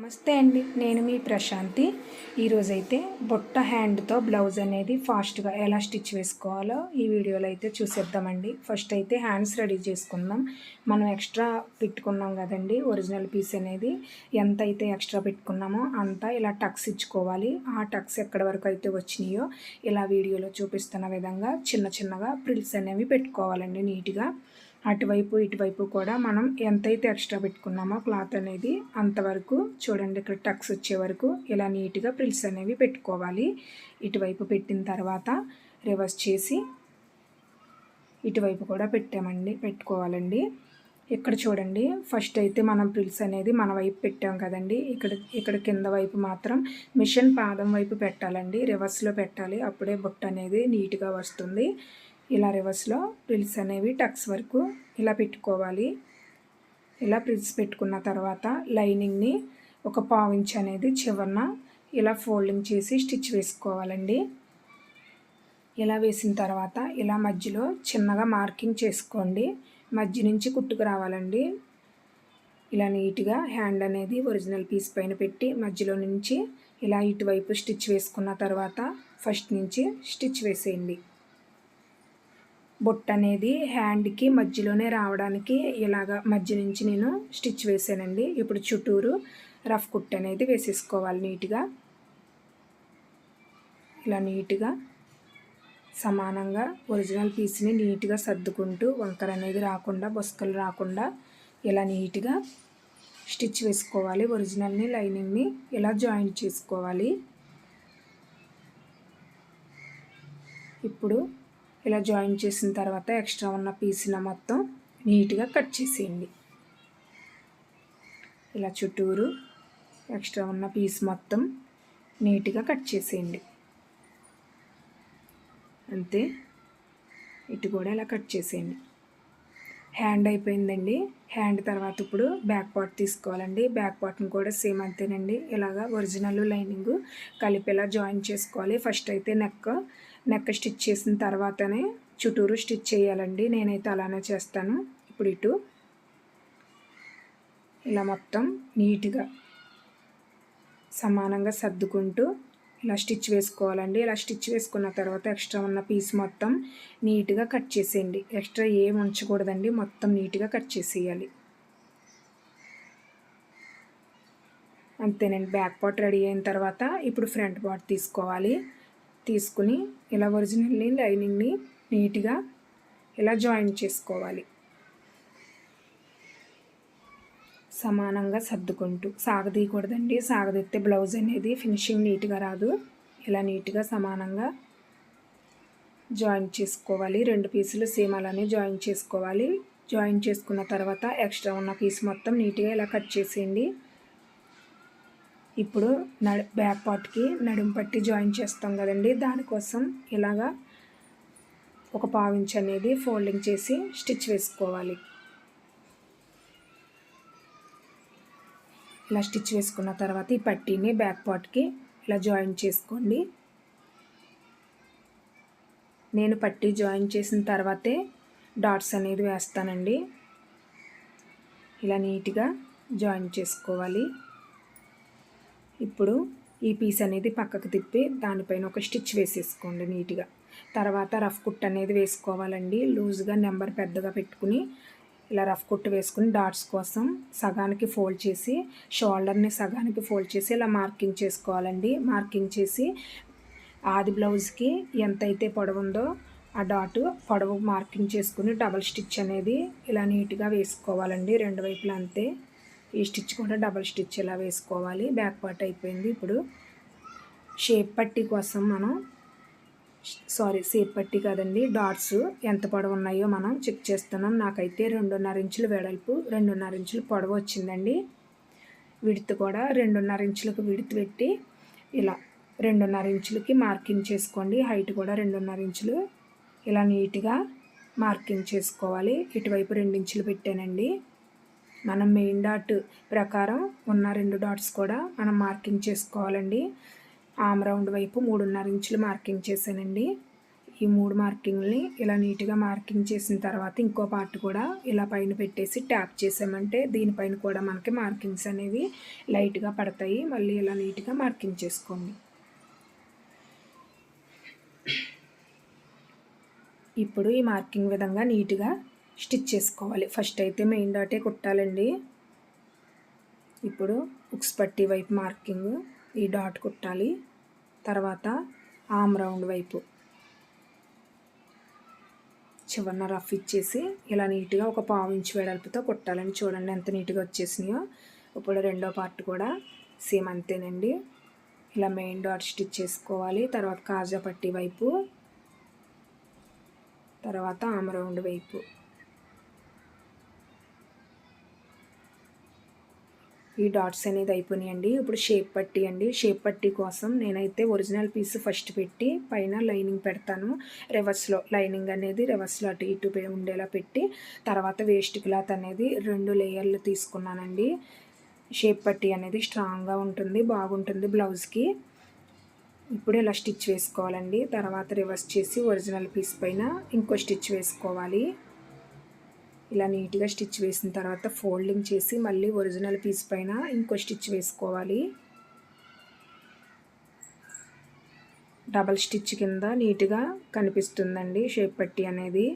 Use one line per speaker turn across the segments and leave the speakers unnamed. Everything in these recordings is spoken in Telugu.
నమస్తే అండి నేను మీ ప్రశాంతి. ఈరోజైతే బొట్ట హ్యాండ్తో బ్లౌజ్ అనేది ఫాస్ట్గా ఎలా స్టిచ్ వేసుకోవాలో ఈ వీడియోలో అయితే చూసేద్దామండి. ఫస్ట్ అయితే హ్యాండ్స్ రెడీ చేసుకుందాం. మనం ఎక్స్ట్రా పెట్టుకున్నాం కదండి ఒరిజినల్ పీస్ అనేది. ఎంత అయితే ఎక్స్ట్రా పెట్టుకున్నామో అంతా ఇలా టక్స్ ఇచ్చుకోవాలి. ఆ టక్స్ ఎక్కడి వరకు అయితే వచ్చినాయో ఇలా వీడియోలో చూపిస్తున్న విధంగా చిన్న చిన్నగా ప్రిల్స్ అనేవి పెట్టుకోవాలండి నీట్గా. అటువైపు ఇటువైపు కూడా మనం ఎంతైతే ఎక్స్ట్రా పెట్టుకున్నామో క్లాత్ అనేది అంతవరకు చూడండి ఇక్కడ టక్స్ వచ్చే వరకు ఇలా నీట్గా ప్రిల్స్ అనేవి పెట్టుకోవాలి. ఇటువైపు పెట్టిన తర్వాత రివర్స్ చేసి ఇటువైపు కూడా పెట్టామండి పెట్టుకోవాలండి. ఇక్కడ చూడండి ఫస్ట్ అయితే మనం ప్రిల్స్ అనేది మన వైపు పెట్టాం కదండి. ఇక్కడ ఇక్కడ కింద వైపు మాత్రం మిషన్ పాదం వైపు పెట్టాలండి. రివర్స్లో పెట్టాలి. అప్పుడే బుట్ట అనేది నీట్గా వస్తుంది. ఇలా రివర్స్లో ప్రిల్స్ అనేవి టక్స్ వరకు ఇలా పెట్టుకోవాలి. ఇలా ప్రిల్స్ పెట్టుకున్న తర్వాత లైనింగ్ని ఒక పావించ్ అనేది చివరన ఇలా ఫోల్డింగ్ చేసి స్టిచ్ వేసుకోవాలండి. ఇలా వేసిన తర్వాత ఇలా మధ్యలో చిన్నగా మార్కింగ్ చేసుకోండి. మధ్య నుంచి కుట్టుకు రావాలండి. ఇలా నీట్గా హ్యాండ్ అనేది ఒరిజినల్ పీస్ పైన పెట్టి మధ్యలో నుంచి ఇలా ఇటువైపు స్టిచ్ వేసుకున్న తర్వాత ఫస్ట్ నుంచి స్టిచ్ వేసేయండి. బొట్ట అనేది హ్యాండ్కి మధ్యలోనే రావడానికి ఇలాగ మధ్య నుంచి నేను స్టిచ్ వేసానండి. ఇప్పుడు చుట్టూరు రఫ్ కుట్ అనేది వేసేసుకోవాలి నీట్గా. ఇలా నీట్గా సమానంగా ఒరిజినల్ పీస్ని నీట్గా సర్దుకుంటూ వంకర అనేది రాకుండా బొస్కలు రాకుండా ఇలా నీట్గా స్టిచ్ వేసుకోవాలి. ఒరిజినల్ని లైనింగ్ని ఇలా జాయింట్ చేసుకోవాలి. ఇప్పుడు ఇలా జాయిన్ చేసిన తర్వాత ఎక్స్ట్రా ఉన్న పీస్ని మొత్తం నీట్గా కట్ చేసేయండి. ఇలా చుట్టూరు ఎక్స్ట్రా ఉన్న పీస్ మొత్తం నీట్గా కట్ చేసేయండి. అంతే. ఇటు కూడా ఇలా కట్ చేసేయండి. హ్యాండ్ అయిపోయిందండి. హ్యాండ్ తర్వాత ఇప్పుడు బ్యాక్ పార్ట్ తీసుకోవాలండి. బ్యాక్ పార్ట్ని కూడా సేమ్ అంతేనండి. ఇలాగా ఒరిజినల్ లైనింగ్ కలిపి ఇలా జాయిన్ చేసుకోవాలి. ఫస్ట్ అయితే నెక్ నెక్ స్టిచ్ చేసిన తర్వాతనే చుట్టూరు స్టిచ్ చేయాలండి. నేనైతే అలానే చేస్తాను. ఇప్పుడు ఇటు ఇలా మొత్తం నీట్గా సమానంగా సర్దుకుంటూ ఇలా స్టిచ్ వేసుకోవాలండి. ఇలా స్టిచ్ వేసుకున్న తర్వాత ఎక్స్ట్రా ఉన్న పీస్ మొత్తం నీట్గా కట్ చేసేయండి. ఎక్స్ట్రా ఏం ఉంచకూడదండి. మొత్తం నీట్గా కట్ చేసేయాలి. అంతేనండి. బ్యాక్ పార్ట్ రెడీ అయిన తర్వాత ఇప్పుడు ఫ్రంట్ పార్ట్ తీసుకోవాలి. తీసుకుని ఇలా ఒరిజినల్ని లైనింగ్ని నీట్గా ఇలా జాయిన్ చేసుకోవాలి. సమానంగా సర్దుకుంటూ. సాగదీయకూడదండి. సాగదీస్తే బ్లౌజ్ అనేది ఫినిషింగ్ నీట్గా రాదు. ఇలా నీట్గా సమానంగా జాయిన్ చేసుకోవాలి. రెండు పీసులు సేమ్ అలానే జాయిన్ చేసుకోవాలి. జాయిన్ చేసుకున్న తర్వాత ఎక్స్ట్రా ఉన్న పీస్ మొత్తం నీట్గా ఇలా కట్ చేసేయండి. ఇప్పుడు నడు బ్యాక్ పార్ట్కి నడుము పట్టి జాయిన్ చేస్తాం కదండి. దానికోసం ఇలాగా ఒక పావించ్ అనేది ఫోల్డింగ్ చేసి స్టిచ్ వేసుకోవాలి. ఇలా స్టిచ్ వేసుకున్న తర్వాత ఈ పట్టీని బ్యాక్ పార్ట్కి ఇలా జాయిన్ చేసుకోండి. నేను పట్టీ జాయిన్ చేసిన తర్వాతే డాట్స్ అనేది వేస్తానండి. ఇలా నీట్గా జాయిన్ చేసుకోవాలి. ఇప్పుడు ఈ పీస్ అనేది పక్కకు తిప్పి దానిపైన ఒక స్టిచ్ వేసేసుకోండి నీట్గా తర్వాత రఫ్ కుట్ అనేది వేసుకోవాలండి. లూజ్గా నెంబర్ పెద్దగా పెట్టుకుని ఇలా రఫ్ కుట్టు వేసుకుని డాట్స్ కోసం సగానికి ఫోల్డ్ చేసి షోల్డర్ని సగానికి ఫోల్డ్ చేసి ఇలా మార్కింగ్ చేసుకోవాలండి. మార్కింగ్ చేసి ఆది బ్లౌజ్కి ఎంతైతే పొడవు ఉందో ఆ డాట్ పొడవు మార్కింగ్ చేసుకుని డబల్ స్టిచ్ అనేది ఇలా నీట్గా వేసుకోవాలండి. రెండు వైపులా అంతే. ఈ స్టిచ్ కూడా డబల్ స్టిచ్ ఇలా వేసుకోవాలి? బ్యాక్ పార్ట్ అయిపోయింది. ఇప్పుడు షేప్ పట్టి కోసం మనం సారీ షేప్ పట్టి కాదండి డాట్స్ ఎంత పొడవు ఉన్నాయో మనం చెక్ చేస్తున్నాం. నాకైతే రెండున్నర ఇంచులు వెడల్పు రెండున్నర ఇంచులు పొడవు వచ్చిందండి. విడత్ కూడా రెండున్నర ఇంచులకు విడత్ పెట్టి ఇలా రెండున్నర ఇంచులకి మార్కింగ్ చేసుకోండి. హైట్ కూడా రెండున్నర ఇంచులు ఇలా నీట్గా మార్కింగ్ చేసుకోవాలి. ఇటువైపు రెండు ఇంచులు పెట్టానండి. మనం మెయిన్ డాట్ ప్రకారం ఉన్న రెండు డాట్స్ కూడా మనం మార్కింగ్ చేసుకోవాలండి. ఆమ్ రౌండ్ వైపు మూడున్నర ఇంచులు మార్కింగ్ చేశానండి. ఈ మూడు మార్కింగ్ని ఇలా నీట్గా మార్కింగ్ చేసిన తర్వాత ఇంకో పార్ట్ కూడా ఇలా పైన పెట్టేసి ట్యాప్ చేసామంటే దీనిపైన కూడా మనకి మార్కింగ్స్ అనేవి లైట్గా పడతాయి. మళ్ళీ ఇలా నీట్గా మార్కింగ్ చేసుకోండి. ఇప్పుడు ఈ మార్కింగ్ విధంగా నీట్గా స్టిచ్ చేసుకోవాలి. ఫస్ట్ అయితే మెయిన్ డాటే కుట్టాలండి. ఇప్పుడు ఉక్స్ పట్టి వైపు మార్కింగ్ ఈ డాట్ కుట్టాలి. తర్వాత ఆమ్ రౌండ్ వైపు చివరిన రఫ్ ఇచ్చేసి ఇలా నీట్గా ఒక పావు ఇంచు వెడల్పుతో కుట్టాలని చూడండి ఎంత నీట్గా వచ్చేసినాయో. ఇప్పుడు రెండో పార్ట్ కూడా సేమ్ అంతేనండి. ఇలా మెయిన్ డాట్ స్టిచ్ చేసుకోవాలి. తర్వాత కాజా పట్టి వైపు తర్వాత ఆమ్ రౌండ్ వైపు. ఈ డాట్స్ అనేది అయిపోయినాయండి. ఇప్పుడు షేప్ పట్టి అండి. షేప్ పట్టి కోసం నేనైతే ఒరిజినల్ పీస్ ఫస్ట్ పెట్టి పైన లైనింగ్ పెడతాను. రివర్స్లో లైనింగ్ అనేది రివర్స్లో అటు ఇటు ఉండేలా పెట్టి తర్వాత వేస్ట్ క్లాత్ అనేది రెండు లేయర్లు తీసుకున్నానండి. షేప్ పట్టి అనేది స్ట్రాంగ్గా ఉంటుంది బాగుంటుంది బ్లౌజ్కి. ఇప్పుడు ఇలా స్టిచ్ వేసుకోవాలండి. తర్వాత రివర్స్ చేసి ఒరిజినల్ పీస్ పైన ఇంకో స్టిచ్ వేసుకోవాలి. ఇలా నీట్గా స్టిచ్ వేసిన తర్వాత ఫోల్డింగ్ చేసి మళ్ళీ ఒరిజినల్ పీస్ పైన ఇంకో స్టిచ్ వేసుకోవాలి. డబల్ స్టిచ్ కింద నీట్గా కనిపిస్తుందండి షేప్ పట్టి అనేది.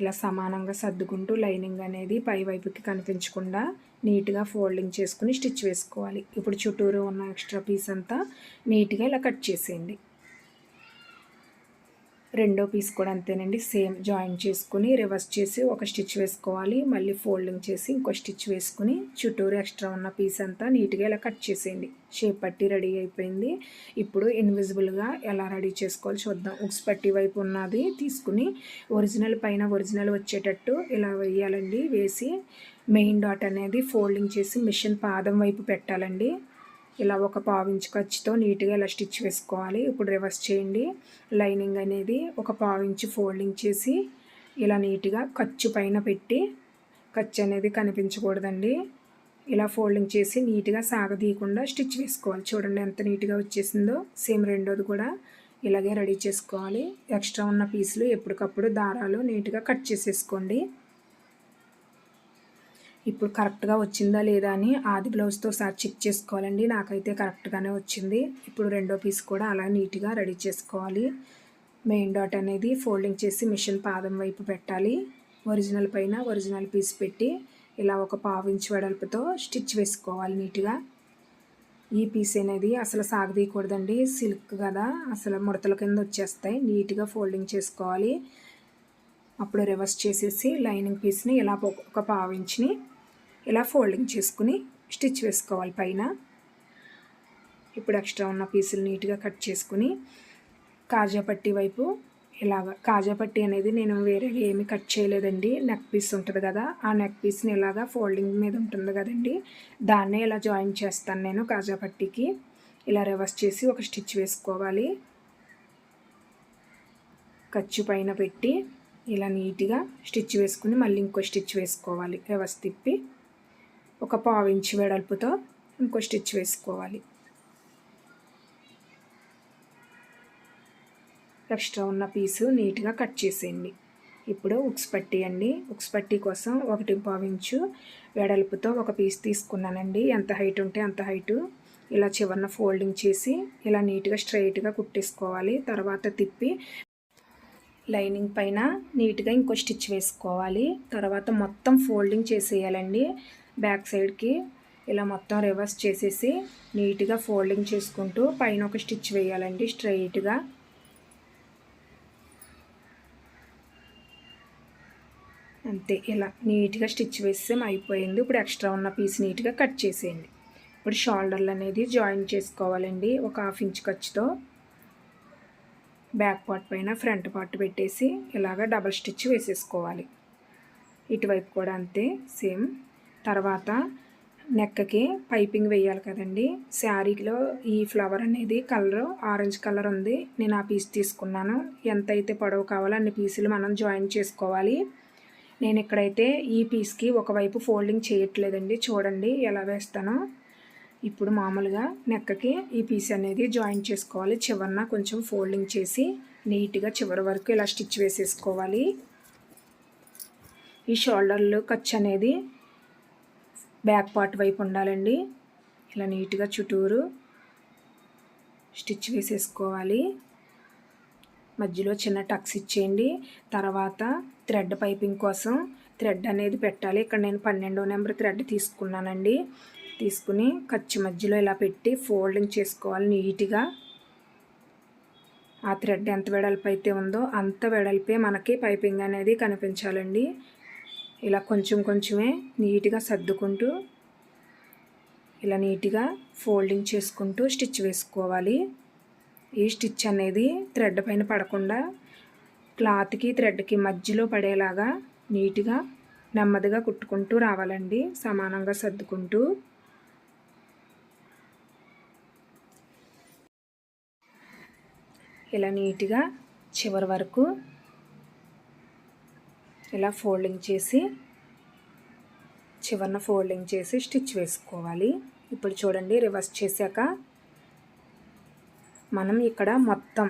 ఇలా సమానంగా సర్దుకుంటూ లైనింగ్ అనేది పై వైపుకి కనిపించకుండా నీట్గా ఫోల్డింగ్ చేసుకుని స్టిచ్ వేసుకోవాలి. ఇప్పుడు చుట్టూరు ఉన్న ఎక్స్ట్రా పీస్ అంతా నీట్గా ఇలా కట్ చేసేయండి. రెండో పీస్ కూడా అంతేనండి. సేమ్ జాయిన్ చేసుకుని రివర్స్ చేసి ఒక స్టిచ్ వేసుకోవాలి. మళ్ళీ ఫోల్డింగ్ చేసి ఇంకో స్టిచ్ వేసుకుని చుట్టూరు ఎక్స్ట్రా ఉన్న పీస్ అంతా నీట్గా ఇలా కట్ చేసేయండి. షేప్ పట్టి రెడీ అయిపోయింది. ఇప్పుడు ఇన్విజిబుల్గా ఎలా రెడీ చేసుకోవాలి చూద్దాం. ఉక్స్ పట్టి వైపు ఉన్నది తీసుకుని ఒరిజినల్ పైన ఒరిజినల్ వచ్చేటట్టు ఇలా వేయాలండి. వేసి మెయిన్ డాట్ అనేది ఫోల్డింగ్ చేసి మిషన్ పాదం వైపు పెట్టాలండి. ఇలా ఒక పావించు ఖర్చుతో నీట్గా ఇలా స్టిచ్ వేసుకోవాలి. ఇప్పుడు రివర్స్ చేయండి. లైనింగ్ అనేది ఒక పావించి ఫోల్డింగ్ చేసి ఇలా నీట్గా ఖర్చు పైన పెట్టి ఖర్చు అనేది కనిపించకూడదండి. ఇలా ఫోల్డింగ్ చేసి నీట్గా సాగదీయకుండా స్టిచ్ వేసుకోవాలి. చూడండి ఎంత నీట్గా వచ్చేసిందో. సేమ్ రెండోది కూడా ఇలాగే రెడీ చేసుకోవాలి. ఎక్స్ట్రా ఉన్న పీసులు ఎప్పటికప్పుడు దారాలు నీట్గా కట్ చేసేసుకోండి. ఇప్పుడు కరెక్ట్గా వచ్చిందా లేదా అని ఆది బ్లౌజ్తో సార్ చెక్ చేసుకోవాలండి. నాకైతే కరెక్ట్గానే వచ్చింది. ఇప్పుడు రెండో పీస్ కూడా అలా నీట్గా రెడీ చేసుకోవాలి. మెయిన్ డాట్ అనేది ఫోల్డింగ్ చేసి మిషన్ పాదం వైపు పెట్టాలి. ఒరిజినల్ పైన ఒరిజినల్ పీస్ పెట్టి ఇలా ఒక పావు ఇంచు వెడల్పుతో స్టిచ్ వేసుకోవాలి నీట్గా. ఈ పీస్ అనేది అసలు సాగదీయకూడదండి. సిల్క్ కదా అసలు ముడతల కింద వచ్చేస్తాయి. నీట్గా ఫోల్డింగ్ చేసుకోవాలి. అప్పుడు రివర్స్ చేసేసి లైనింగ్ పీస్ని ఇలా ఒక పావించిని ఇలా ఫోల్డింగ్ చేసుకుని స్టిచ్ వేసుకోవాలి పైన. ఇప్పుడు ఎక్స్ట్రా ఉన్న పీసులు నీట్గా కట్ చేసుకుని కాజాపట్టి వైపు ఇలాగ కాజాపట్టి అనేది నేను వేరే ఏమి కట్ చేయలేదండి. నెక్ పీస్ ఉంటుంది కదా ఆ నెక్ పీస్ని ఇలాగా ఫోల్డింగ్ మీద ఉంటుంది కదండి. దాన్నే ఇలా జాయిన్ చేస్తాను నేను కాజాపట్టికి ఇలా రివర్స్ చేసి ఒక స్టిచ్ వేసుకోవాలి. ఖర్చు పైన పెట్టి ఇలా నీట్గా స్టిచ్ వేసుకుని మళ్ళీ ఇంకో స్టిచ్ వేసుకోవాలి. రివర్స్ తిప్పి ఒక పావు ఇంచు వెడల్పుతో ఇంకో స్టిచ్ వేసుకోవాలి. ఎక్స్ట్రా ఉన్న పీసు నీట్గా కట్ చేసేయండి. ఇప్పుడు ఉక్స్ పట్టి అండి. ఉక్స్ పట్టి కోసం ఒకటి పావు ఇంచు వెడల్పుతో ఒక పీస్ తీసుకున్నానండి. ఎంత హైట్ ఉంటే అంత హైటు. ఇలా చివరిన ఫోల్డింగ్ చేసి ఇలా నీట్గా స్ట్రైట్గా కుట్టేసుకోవాలి. తర్వాత తిప్పి లైనింగ్ పైన నీట్గా ఇంకో స్టిచ్ వేసుకోవాలి. తర్వాత మొత్తం ఫోల్డింగ్ చేసేయాలండి. బ్యాక్ సైడ్కి ఇలా మొత్తం రివర్స్ చేసేసి నీట్గా ఫోల్డింగ్ చేసుకుంటూ పైన ఒక స్టిచ్ వేయాలండి స్ట్రైట్గా. అంతే ఇలా నీట్గా స్టిచ్ వేస్తే అయిపోయింది. ఇప్పుడు ఎక్స్ట్రా ఉన్న పీస్ నీట్గా కట్ చేసేయండి. ఇప్పుడు షోల్డర్లు అనేది జాయిన్ చేసుకోవాలండి ఒక హాఫ్ ఇంచ్ ఖర్చుతో. బ్యాక్ పార్ట్ పైన ఫ్రంట్ పార్ట్ పెట్టేసి ఇలాగ డబల్ స్టిచ్ వేసేసుకోవాలి. ఇటువైపు కూడా అంతే సేమ్. తర్వాత నెక్కకి పైపింగ్ వేయాలి కదండి. శారీలో ఈ ఫ్లవర్ అనేది కలర్ ఆరెంజ్ కలర్ ఉంది. నేను ఆ పీస్ తీసుకున్నాను. ఎంత అయితే పొడవు కావాలో అన్ని పీసులు మనం జాయిన్ చేసుకోవాలి. నేను ఇక్కడైతే ఈ పీస్కి ఒకవైపు ఫోల్డింగ్ చేయట్లేదండి. చూడండి ఎలా వేస్తానో. ఇప్పుడు మామూలుగా నెక్కకి ఈ పీస్ అనేది జాయిన్ చేసుకోవాలి. చివరిన కొంచెం ఫోల్డింగ్ చేసి నీట్గా చివరి వరకు ఇలా స్టిచ్ వేసేసుకోవాలి. ఈ షోల్డర్లో ఖర్చు అనేది బ్యాక్ పార్ట్ వైపు ఉండాలండి. ఇలా నీట్గా చుట్టూరు స్టిచ్ వేసేసుకోవాలి. మధ్యలో చిన్న టక్స్ ఇచ్చేయండి. తర్వాత థ్రెడ్ పైపింగ్ కోసం థ్రెడ్ అనేది పెట్టాలి. ఇక్కడ నేను పన్నెండో నెంబర్ థ్రెడ్ తీసుకున్నానండి. తీసుకుని ఖర్చు మధ్యలో ఇలా పెట్టి ఫోల్డింగ్ చేసుకోవాలి నీట్గా. ఆ థ్రెడ్ ఎంత వెడల్పు అయితే ఉందో అంత వెడల్పే మనకి పైపింగ్ అనేది కనిపించాలండి. ఇలా కొంచెం కొంచెమే నీట్గా సర్దుకుంటూ ఇలా నీట్గా ఫోల్డింగ్ చేసుకుంటూ స్టిచ్ వేసుకోవాలి. ఈ స్టిచ్ అనేది థ్రెడ్ పైన పడకుండా క్లాత్కి థ్రెడ్కి మధ్యలో పడేలాగా నీట్గా నెమ్మదిగా కుట్టుకుంటూ రావాలండి. సమానంగా సర్దుకుంటూ. ఇలా నీట్గా చివరి వరకు ఇలా ఫోల్డింగ్ చేసి చివరిన ఫోల్డింగ్ చేసి స్టిచ్ వేసుకోవాలి. ఇప్పుడు చూడండి రివర్స్ చేశాక మనం ఇక్కడ మొత్తం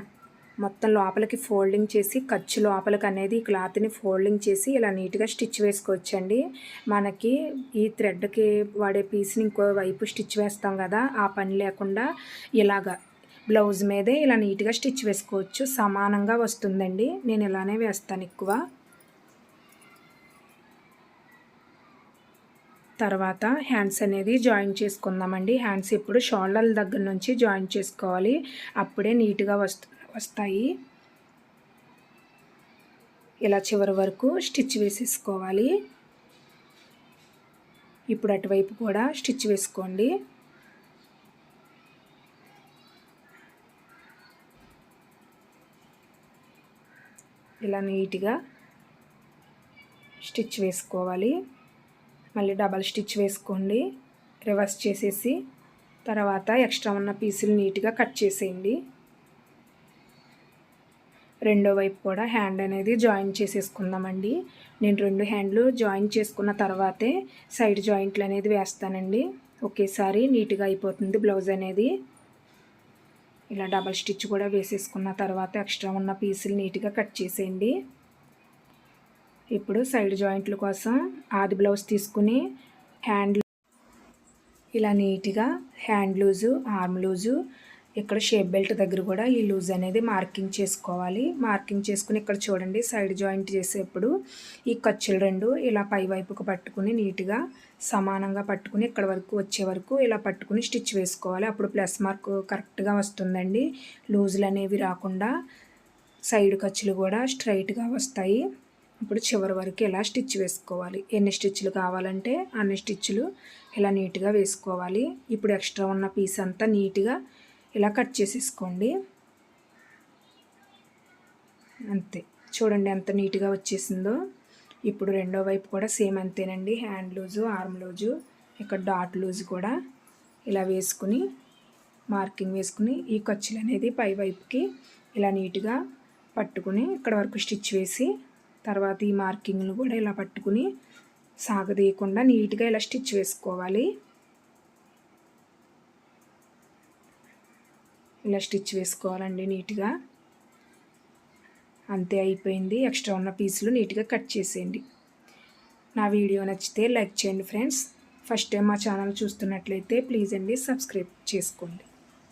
మొత్తం లోపలికి ఫోల్డింగ్ చేసి ఖర్చు లోపలికి అనేది క్లాత్ని ఫోల్డింగ్ చేసి ఇలా నీట్గా స్టిచ్ వేసుకోవచ్చండి. మనకి ఈ థ్రెడ్కి వాడే పీస్ని ఇంకో వైపు స్టిచ్ వేస్తాం కదా ఆ పని లేకుండా ఇలాగా బ్లౌజ్ మీదే ఇలా నీట్గా స్టిచ్ వేసుకోవచ్చు. సమానంగా వస్తుందండి. నేను ఇలానే వేస్తాను ఎక్కువ. తర్వాత హ్యాండ్స్ అనేది జాయిన్ చేసుకుందామండి. హ్యాండ్స్ ఇప్పుడు షోల్డర్ల దగ్గర నుంచి జాయిన్ చేసుకోవాలి. అప్పుడే నీట్గా వస్తు వస్తాయి. ఇలా చివరి వరకు స్టిచ్ వేసేసుకోవాలి. ఇప్పుడు అటువైపు కూడా స్టిచ్ వేసుకోండి. ఇలా నీట్గా స్టిచ్ వేసుకోవాలి. మళ్ళీ డబల్ స్టిచ్ వేసుకోండి. రివర్స్ చేసేసి తర్వాత ఎక్స్ట్రా ఉన్న పీసులు నీట్గా కట్ చేసేయండి. రెండో వైపు కూడా హ్యాండ్ అనేది జాయిన్ చేసేసుకుందామండి. నేను రెండు హ్యాండ్లు జాయిన్ చేసుకున్న తర్వాతే సైడ్ జాయింట్లు అనేది వేస్తానండి. ఒకేసారి నీట్గా అయిపోతుంది బ్లౌజ్ అనేది. ఇలా డబల్ స్టిచ్ కూడా వేసేసుకున్న తర్వాత ఎక్స్ట్రా ఉన్న పీసులు నీట్గా కట్ చేసేయండి. ఇప్పుడు సైడ్ జాయింట్ల కోసం ఆది బ్లౌజ్ తీసుకుని హ్యాండ్ ఇలా నీట్గా హ్యాండ్ లూజు ఆర్మ్ లూజు ఇక్కడ షేప్ బెల్ట్ దగ్గర కూడా ఈ లూజ్ అనేది మార్కింగ్ చేసుకోవాలి. మార్కింగ్ చేసుకుని ఇక్కడ చూడండి సైడ్ జాయింట్ చేసేప్పుడు ఈ ఖర్చులు రెండు ఇలా పై వైపుకు పట్టుకుని నీట్గా సమానంగా పట్టుకుని ఇక్కడ వరకు వచ్చే వరకు ఇలా పట్టుకుని స్టిచ్ వేసుకోవాలి. అప్పుడు ప్లస్ మార్క్ కరెక్ట్గా వస్తుందండి. లూజులు అనేవి రాకుండా సైడ్ ఖర్చులు కూడా స్ట్రైట్గా వస్తాయి. ఇప్పుడు చివరి వరకు ఇలా స్టిచ్ వేసుకోవాలి? ఎన్ని స్టిచ్లు కావాలంటే అన్ని స్టిచ్లు ఇలా నీట్గా వేసుకోవాలి. ఇప్పుడు ఎక్స్ట్రా ఉన్న పీస్ అంతా నీట్గా ఇలా కట్ చేసేసుకోండి. అంతే. చూడండి ఎంత నీట్గా వచ్చేసిందో. ఇప్పుడు రెండో వైపు కూడా సేమ్ అంతేనండి. హ్యాండ్ లూజు ఆర్మ్ లూజు ఇక్కడ డాట్ లూజ్ కూడా ఇలా వేసుకుని మార్కింగ్ వేసుకుని ఈ ఖర్చులు అనేది పై వైపుకి ఇలా నీట్గా పట్టుకుని ఇక్కడ వరకు స్టిచ్ వేసి తర్వాత ఈ మార్కింగ్లు కూడా ఇలా పట్టుకుని సాగదీయకుండా నీట్గా ఇలా స్టిచ్ వేసుకోవాలి. ఇలా స్టిచ్ వేసుకోవాలండి నీట్గా. అంతే అయిపోయింది. ఎక్స్ట్రా ఉన్న పీసులు నీట్గా కట్ చేసేయండి. నా వీడియో నచ్చితే లైక్ చేయండి ఫ్రెండ్స్. ఫస్ట్ టైం మా ఛానల్ చూస్తున్నట్లయితే ప్లీజ్ అండి సబ్స్క్రైబ్ చేసుకోండి.